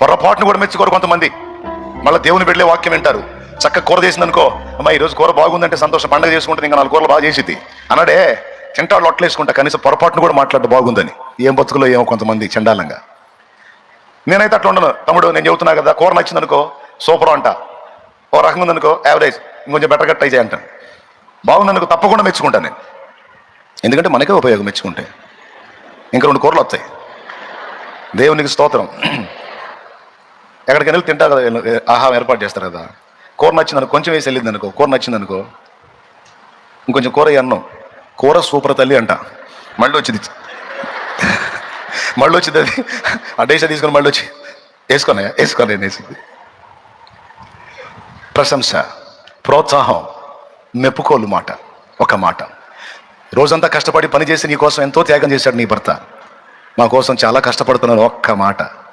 పొరపాటును కూడా మెచ్చుకోరు కొంతమంది. మళ్ళీ దేవుని వెళ్ళే వాక్యం వింటారు. చక్క కూర చేసింది అనుకో అమ్మా ఈరోజు కూర బాగుందంటే సంతోషం పండగ చేసుకుంటుంది ఇంకా నాలుగు కూరలు బాగా చేసింది అన్నాడే తింటాడు లొట్టలేసుకుంటా కనీసం పొరపాటును కూడా మాట్లాడడం బాగుందని. ఏం బతుకులో ఏమో కొంతమంది చండాలంగా. నేనైతే అట్లా ఉండను. తమ్ముడు నేను చెబుతున్నా కదా కూర నచ్చింది అనుకో సూపర్ అంట. ఓ రకంగా ఉందనుకో యావరేజ్ ఇంకొంచెం బెటర్ ట్రై చేయంటాను బాగుందనుకో తప్పకుండా మెచ్చుకుంటాను నేను. ఎందుకంటే మనకే ఉపయోగం మెచ్చుకుంటే. ఇంకా రెండు కూరలు వస్తాయి. దేవునికి స్తోత్రం. ఎక్కడికైనా వెళ్ళి తింటా కదా ఆహారం ఏర్పాటు చేస్తారు కదా. కూర నచ్చింది కొంచెం వేసి వెళ్ళింది అనుకో కూర నచ్చింది అనుకో ఇంకొంచెం కూర అన్నం. కూర సూపర్ తల్లి అంట. మళ్ళీ వచ్చింది. మళ్ళీ వచ్చింది అది. అడ్డేసా తీసుకొని మళ్ళీ వచ్చి వేసుకొని వేసుకొని వేసింది ప్రశంస ప్రోత్సాహం మెప్పుకోలు మాట. ఒక మాట. రోజంతా కష్టపడి పనిచేసి నీ కోసం ఎంతో త్యాగం చేశాడు నీ భర్త. మా కోసం చాలా కష్టపడుతున్నాను ఒక్క మాట.